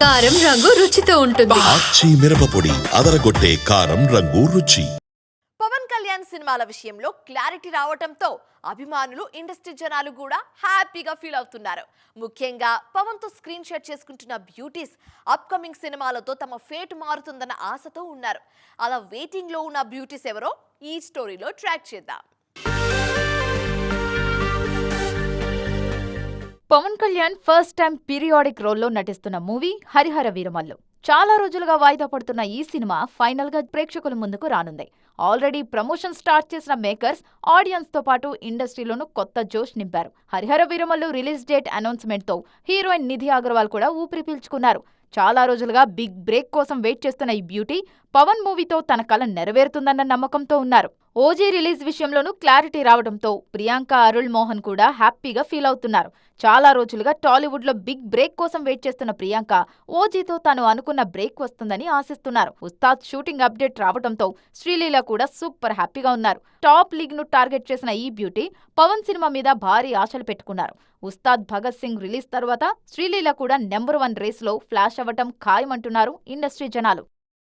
కారం రంగు రుచితో ఉంటుంది. ఆచి మిరపపొడి అదరగొట్టే కారం రంగు రుచి. పవన్ కళ్యాణ్ సినిమాల విషయంలో క్లారిటీ రావటంతో అభిమానులు ఇండస్ట్రీ జనాలు కూడా హ్యాపీగా ఫీల్ అవుతున్నారు. ముఖ్యంగా పవన్తో స్క్రీన్ షేర్ చేసుకుంటున్న బ్యూటీస్ అప్కమింగ్ సినిమాలతో తమ ఫేట్ మారుతుందన్న ఆశతో ఉన్నారు. అలా వెయిటింగ్లో ఉన్న బ్యూటీస్ ఎవరో ఈ స్టోరీలో ట్రాక్ చేద్దాం. Pawan Kalyan first time periodic రోల్లో నటిస్తున్న మూవీ హరిహర వీరమల్లు. చాలా రోజులుగా వాయిదా పడుతున్న ఈ సినిమా ఫైనల్గా ప్రేక్షకుల ముందుకు రానుంది. ఆల్రెడీ ప్రమోషన్ స్టార్ట్ చేసిన మేకర్స్ ఆడియన్స్తో పాటు ఇండస్ట్రీలోనూ కొత్త జోష్ నింపారు. హరిహర వీరమల్లు రిలీజ్ డేట్ అనౌన్స్మెంట్తో హీరోయిన్ నిధి అగర్వాల్ కూడా ఊపిరి పీల్చుకున్నారు. చాలా రోజులుగా బిగ్ బ్రేక్ కోసం వెయిట్ చేస్తున్న ఈ బ్యూటీ పవన్ మూవీతో తన కళ నెరవేరుతుందన్న నమ్మకంతో ఉన్నారు. ఓజీ రిలీజ్ విషయంలోనూ క్లారిటీ రావడంతో ప్రియాంక అరుళ్ మోహన్ కూడా హ్యాపీగా ఫీల్ అవుతున్నారు. చాలా రోజులుగా టాలీవుడ్లో బిగ్ బ్రేక్ కోసం వెయిట్ చేస్తున్న ప్రియాంక ఓజీతో తాను అనుకున్న బ్రేక్ వస్తుందని ఆశిస్తున్నారు. ఉస్తాద్ షూటింగ్ అప్డేట్ రావడంతో శ్రీలీల కూడా సూపర్ హ్యాపీగా ఉన్నారు. టాప్ లీగ్ను టార్గెట్ చేసిన ఈ బ్యూటీ పవన్ సినిమా మీద భారీ ఆశలు పెట్టుకున్నారు. ఉస్తాద్ భగత్ సింగ్ రిలీజ్ తర్వాత శ్రీలీల కూడా నెంబర్ వన్ రేస్లో ఫ్లాష్ అవ్వటం ఖాయమంటున్నారు ఇండస్ట్రీ జనాలు.